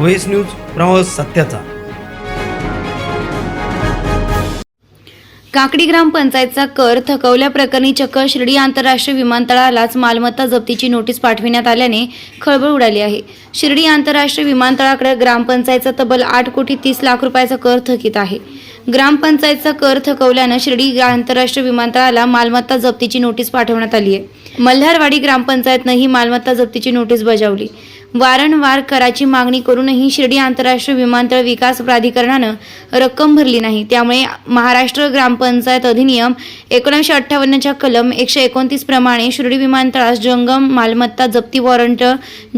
Voice news प्रवास सत्याचा. काकडी ग्रामपंचायतचा कर थकवल्याप्रकरणी चक्क शिर्डी आंतरराष्ट्रीय विमानतळालाच मालमत्ता जप्तीची नोटीस पाठविण्यात आल्याने खळबळ उडाली आहे. शिर्डी आंतरराष्ट्रीय विमानतळाकडे ग्रामपंचायतचा तब्बल आठ कोटी तीस लाख रुपयाचा कर थकीत आहे. ग्रामपंचायतचा कर थकवल्यानं शिर्डी आंतरराष्ट्रीय विमानतळाला मालमत्ता जप्तीची नोटीस पाठवण्यात आली आहे. मल्हारवाडी ग्रामपंचायतनं ही मालमत्ता जप्तीची नोटीस बजावली. वारंवार कराची मागणी करूनही शिर्डी आंतरराष्ट्रीय विमानतळ विकास प्राधिकरणानं रक्कम भरली नाही. त्यामुळे महाराष्ट्र ग्रामपंचायत अधिनियम एकोणीसशे अठ्ठावन्नच्या कलम एकशे एकोणतीस प्रमाणे शिर्डी विमानतळास जंगम मालमत्ता जप्ती वॉरंट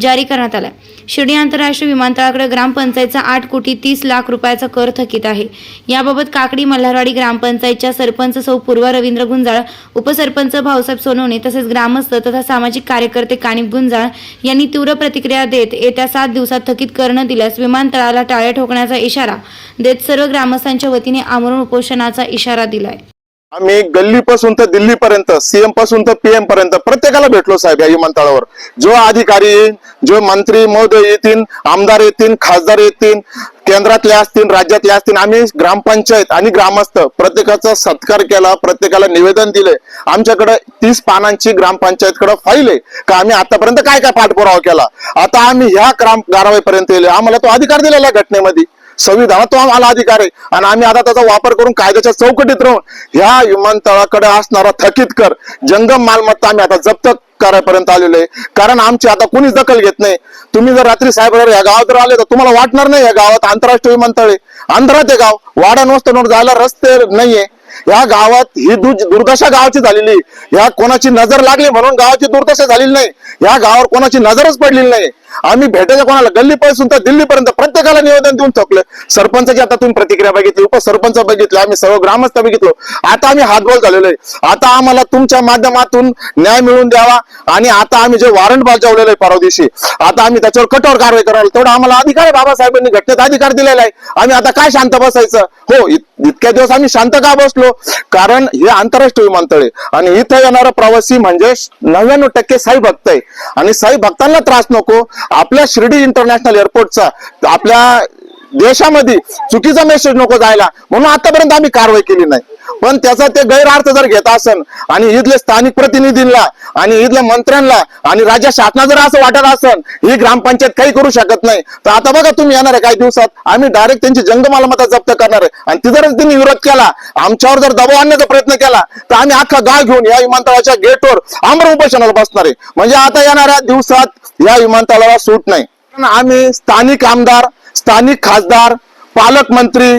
जारी करण्यात आला शिर्डी आंतरराष्ट्रीय विमानतळाकडे ग्रामपंचायतचा आठ कोटी तीस लाख रुपयाचा कर थकीत आहे. याबाबत काकडी मल्हारवाडी ग्रामपंचायतच्या सरपंच सौ पूर्वा रवींद्र गुंजाळ उपसरपंच भाऊसाहेब सोनवणे तसेच ग्रामस्थ तथा सामाजिक कार्यकर्ते कानिप गुंजाळ यांनी तीव्र प्रतिक्रिया देत येत्या सात दिवसात थकीत करणं दिल्यास विमानतळाला टाळे ठोकण्याचा इशारा देत सर्व ग्रामस्थांच्या वतीने आमरण उपोषणाचा इशारा दिलाय. आम्ही गल्लीपासून तर दिल्लीपर्यंत सीएमपासून तर पीएम पर्यंत प्रत्येकाला भेटलो साहेब या विमानतळावर. जो अधिकारी येईल जो मंत्री महोदय येतील आमदार येतील खासदार येतील केंद्रातले असतील राज्यातले असतील आम्ही ग्रामपंचायत आणि ग्रामस्थ प्रत्येकाचा सत्कार केला प्रत्येकाला निवेदन दिले. आमच्याकडे तीस पानांची ग्रामपंचायतकडे फाईल आहे. का आम्ही आतापर्यंत काय काय पाठपुरावा केला? आता आम्ही ह्या ग्राम गारावेपर्यंत येले आम्हाला तो अधिकार दिलेला घटनेमध्ये. संविधानात तो आम्हाला अधिकार आहे. आणि आम्ही आता त्याचा वापर करून कायद्याच्या चौकटीत राहून ह्या विमानतळाकडे असणारा थकीत कर जंगम मालमत्ता आम्ही आता जप्त करायपर्यंत आलेलो आहे. कारण आमची आता कोणीच दखल घेत नाही. तुम्ही जर रात्री साहेब या गावात जर आले तर तुम्हाला वाटणार नाही या गावात आंतरराष्ट्रीय विमानतळ आहे. आंध्रात आहे गाव. वाडा नसतं जायला रस्ते नाहीये. या गावात ही दु- दुर्दशा गावाची झालेली या कोणाची नजर लागली म्हणून गावाची दुर्दशा झालेली नाही. या गावावर कोणाची नजरच पडलेली नाही. आम्ही भेटायचं कोणाला गल्लीपासून तर दिल्लीपर्यंत प्रत्येकाला निवेदन देऊन थकलं सरपंचाची आता तुम्ही प्रतिक्रिया बघितली उपसरपंच बघितले आम्ही सर्व ग्रामस्थ बघितलो. आता आम्ही हातबोल झालेलो आहे. आता आम्हाला तुमच्या माध्यमातून न्याय मिळवून द्यावा आणि आता आम्ही जे वॉरंट बजावलेलं आहे परवा दिवशी आता आम्ही त्याच्यावर कठोर कारवाई करायला तेवढा आम्हाला अधिकार आहे बाबासाहेबांनी घटनेत अधिकार दिलेला आहे. आम्ही आता काय शांत बसायचं? हो इत- इतक्या दिवस आम्ही शांत का बसलो? कारण हे आंतरराष्ट्रीय विमानतळ आहे आणि इथं येणारा प्रवासी म्हणजे नव्याण्णव टक्के साई भक्त आहे. आणि साई भक्तांना त्रास नको आपल्या शिर्डी इंटरनॅशनल एअरपोर्टचा आपल्या देशामध्ये चुकीचा मेसेज नको जायला. म्हणून आतापर्यंत आम्ही कारवाई केली नाही. पण त्याचा ते गैरअर्थ जर घेत असन आणि इथले स्थानिक प्रतिनिधींना आणि इथल्या मंत्र्यांना आणि राज्य शासना जर असं वाटत असन ही ग्रामपंचायत काही करू शकत नाही. तर आता बघा तुम्ही येणार आहे काही दिवसात आम्ही डायरेक्ट त्यांची जंग मालमत्ता जप्त करणार आहे. आणि ती जर त्यांनी विरोध केला. आमच्यावर जर दबाव आणण्याचा प्रयत्न केला तर आम्ही अख्खा गाव घेऊन या विमानतळाच्या गेटवर आमर उपोषणाला बसणार आहे. म्हणजे आता येणाऱ्या दिवसात या विमानतळाला सूट नाही. आम्ही स्थानिक आमदार स्थानिक खासदार पालकमंत्री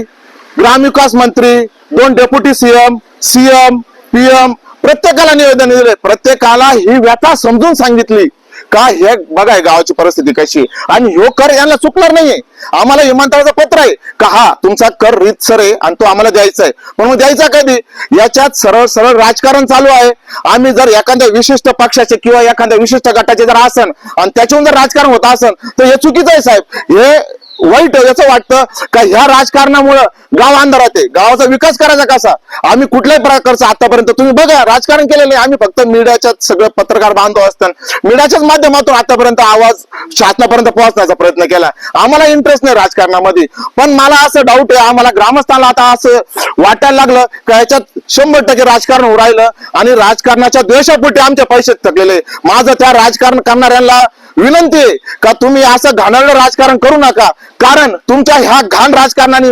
ग्रामविकास मंत्री दोन डेप्युटी सीएम सीएम पीएम प्रत्येकाला निवेदन दिले प्रत्येकाला ही व्यथा समजून सांगितली का हे बघा गावाची परिस्थिती कशी आहे. आणि ह्यो कर यांना चुकणार नाहीये. आम्हाला विमानतळाचं पत्र आहे का हा तुमचा कर रीतसर आहे आणि तो आम्हाला द्यायचा आहे. म्हणून द्यायचा कधी? याच्यात सरळ सरळ राजकारण चालू आहे. आम्ही जर एखाद्या विशिष्ट पक्षाचे किंवा एखाद्या विशिष्ट गटाचे जर असन आणि त्याच्याहून जर राजकारण होत असन तर हे चुकीचं आहे साहेब. हे वाईट याचं वाटतं का ह्या राजकारणामुळं गाव अंधारात आहे. गावाचा विकास करायचा कसा? आम्ही कुठल्याही प्रकारचं आतापर्यंत तुम्ही बघा राजकारण केलेलं आहे. आम्ही फक्त मीडियाच्या सगळे पत्रकार बांधव असतात. मीडियाच्याच माध्यमातून आतापर्यंत आवाज शासनापर्यंत पोहोचण्याचा प्रयत्न केला. आम्हाला इंटरेस्ट नाही राजकारणामध्ये. पण मला असं डाऊट आहे आम्हाला ग्रामस्थांना आता असं वाटायला लागलं का याच्यात शंभर टक्के राजकारण होऊ राहिलं आणि राजकारणाच्या द्वेषापोटी आमच्या पैसे थकलेले. माझं त्या राजकारण करणाऱ्यांना विनंती आहे का तुम्ही असं घाणेरडं राजकारण करू नका. कारण तुमच्या ह्या घाण राजकारणाने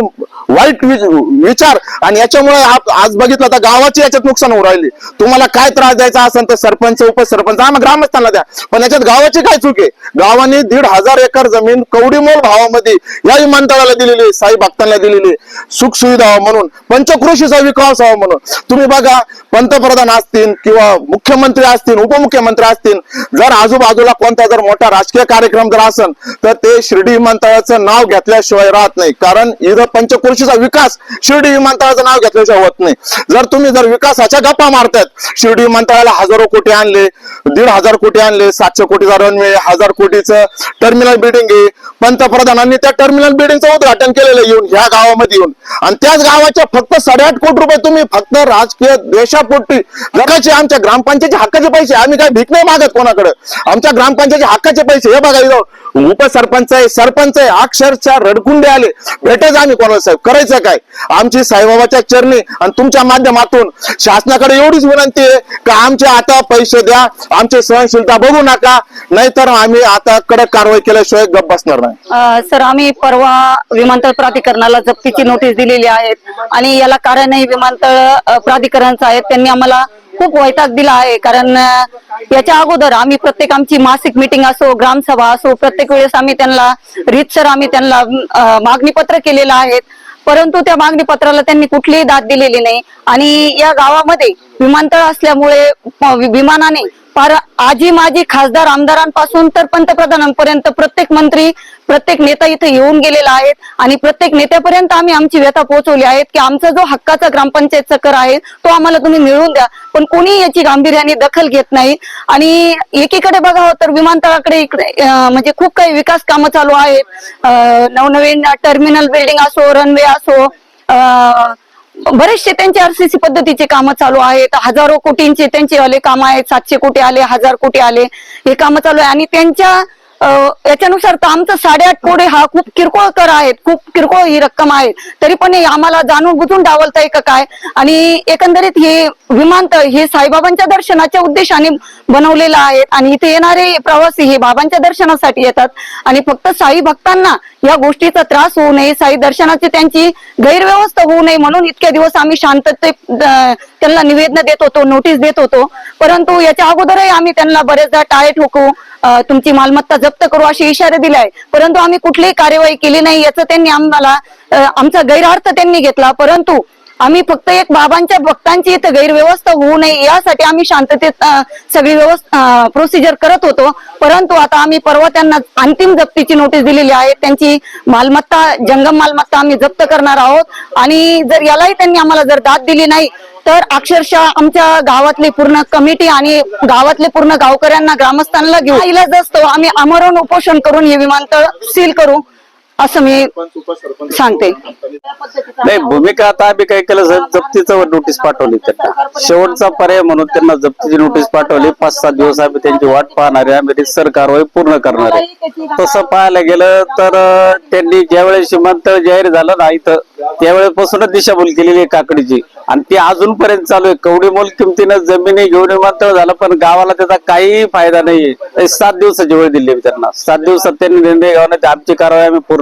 वाईट विचार आणि याच्यामुळे आज बघितलं तर गावाची याच्यात नुकसान होऊ राहिली. तुम्हाला काय त्रास द्यायचा असेल तर सरपंच उपसरपंच आम्हाला ग्रामस्थांना द्या. पण याच्यात गावाची काय चूक आहे? गावाने दीड हजार एकर जमीन कवडीमोल भावामध्ये या विमानतळाला दिलेली साई भक्तांना दिलेली सुख सुविधा व्हावं म्हणून पंचकृषीचा विकास व्हावा म्हणून. तुम्ही बघा पंतप्रधान असतील किंवा मुख्यमंत्री असतील उपमुख्यमंत्री असतील जर आजूबाजूला कोणता जर मोठा राजकीय कार्यक्रम जर असेल तर ते शिर्डी विमानतळाचं नाव घेतल्याशिवाय राहत नाही. कारण इथं पंचकृषीचा विकास शिर्डी विमानतळाचं नाव घेतल्याशिवाय होत नाही. जर तुम्ही जर विकासाच्या गप्पा मारतायत शिर्डी विमानतळाला हजारो कोटी आणले दीड हजार कोटी आणले सातशे कोटीचा रनवे हजार कोटीचं टर्मिनल बिल्डिंग आहे. पंतप्रधानांनी त्या टर्मिनल बिल्डिंगचं उद्घाटन केलेलं येऊन ह्या गावामध्ये येऊन. आणि त्याच गावाच्या फक्त साडेआठ कोटी रुपये तुम्ही फक्त राजकीय द्वेषापोटी जगाचे आमच्या ग्रामपंचायतचे हक्काचे पैसे आम्ही काय भीक नाही मागत कोणाकडे? आमच्या ग्रामपंचायतचे हक्क हक्काचे पैसे. हे बघा इथं उपसरपंच आहे सरपंच आहे. अक्षरशः रडकुंडे आले. भेटायचं आम्ही कोणाला साहेब. करायचं काय? आमची साईबाबाच्या चरणी आणि तुमच्या माध्यमातून शासनाकडे एवढीच विनंती आहे का आमचे आता पैसे द्या. आमची सहनशीलता बघू नका. नाहीतर आम्ही आता कडक कारवाई केल्याशिवाय गप बसणार नाही. सर आम्ही परवा विमानतळ प्राधिकरणाला जप्तीची नोटीस दिलेली आहे. आणि याला कारणही विमानतळ प्राधिकरणचं आहे. त्यांनी आम्हाला खूप वैताग दिला आहे. कारण याच्या अगोदर आम्ही प्रत्येक आमची मासिक मिटिंग असो ग्रामसभा असो प्रत्येक वेळेस आम्ही त्यांना रीतसर आम्ही त्यांना मागणी मागणीपत्र केलेलं आहे परंतु त्या मागणी पत्राला त्यांनी कुठलीही दाद दिलेली नाही. आणि या गावामध्ये विमानतळ असल्यामुळे विमानाने फार आजी माजी खासदार आमदारांपासून तर पंतप्रधानांपर्यंत प्रत्येक मंत्री प्रत्येक नेता इथे येऊन गेलेला आहे. आणि प्रत्येक नेत्यापर्यंत आम्ही आमची व्यथा पोहोचवली आहेत की आमचा जो हक्काचा ग्रामपंचायतचा कर आहे तो आम्हाला तुम्ही मिळवून द्या. पण कोणी याची गांभीर्याने दखल घेत नाही. आणि एकीकडे बघावं तर विमानतळाकडे इकडे म्हणजे खूप काही विकास कामं चालू आहेत. नवनवीन टर्मिनल बिल्डिंग असो रनवे असो बरेचसे त्यांचे आरसीसी पद्धतीचे कामं चालू आहेत. हजारो कोटींचे त्यांचे आले कामं आहेत. सातशे कोटी आले हजार कोटी आले. हे कामं चालू आहे. आणि त्यांच्या याच्यानुसार तर आमचं साडेआठ कोटी हा खूप किरकोळ कर आहेत खूप किरकोळ ही रक्कम आहे. तरी पण आम्हाला जाणून बुजून डावलताय का काय? आणि एकंदरीत हे विमानतळ हे साईबाबांच्या दर्शनाच्या उद्देशाने बनवलेलं आहे आणि इथे येणारे प्रवासी हे बाबांच्या दर्शनासाठी येतात. आणि फक्त साई भक्तांना या गोष्टीचा त्रास होऊ नये साई दर्शनाची त्यांची गैरव्यवस्था होऊ नये म्हणून इतक्या दिवस आम्ही शांतते त्यांना निवेदन देत होतो नोटीस देत होतो. परंतु याच्या अगोदरही आम्ही त्यांना बरेचदा टाळे ठोकू तुमची मालमत्ता जप्त करू असे इशारे दिले आहे परंतु आम्ही कुठलीही कार्यवाही केली नाही याचं त्यांनी आम्हाला आमचा गैरअर्थ त्यांनी घेतला. परंतु आम्ही फक्त एक बाबांच्या भक्तांची इथं गैरव्यवस्था होऊ नये यासाठी आम्ही शांततेत सगळी व्यवस्था प्रोसिजर करत होतो. परंतु आता आम्ही परवा त्यांना अंतिम जप्तीची नोटीस दिलेली आहे. त्यांची मालमत्ता जंगम मालमत्ता आम्ही जप्त करणार आहोत. आणि जर यालाही त्यांनी आम्हाला जर दाद दिली नाही तर अक्षरशः आमच्या गावातली पूर्ण कमिटी आणि गावातले पूर्ण गावकऱ्यांना ग्रामस्थांना घेऊन इलाज असतो. आम्ही आमरण उपोषण करून हे विमानतळ सील करू. असं मी सांगते. नाही भूमिका आता आम्ही काय केलं साहेब जप्तीचं नोटीस पाठवली त्यांना. शेवटचा पर्याय म्हणून त्यांना जप्तीची नोटीस पाठवली. पाच सात दिवस आम्ही त्यांची वाट पाहणार आहे. आम्ही रितसर कारवाई पूर्ण करणार आहे. तसं पाहायला गेलं तर त्यांनी ज्यावेळेस विमानतळ जाहीर झालं ना इथं त्यावेळेपासूनच दिशाभूल केलेली आहे काकडीची. आणि ती अजूनपर्यंत चालू आहे. कवडी मोल किमतीनं जमिनी घेऊन विमानतळ झालं पण गावाला त्याचा काही फायदा नाहीये. ते सात दिवसाची वेळ दिली त्यांना. सात दिवसात त्यांनी निर्णय घ्यावा आमची कारवाई आम्ही पूर्ण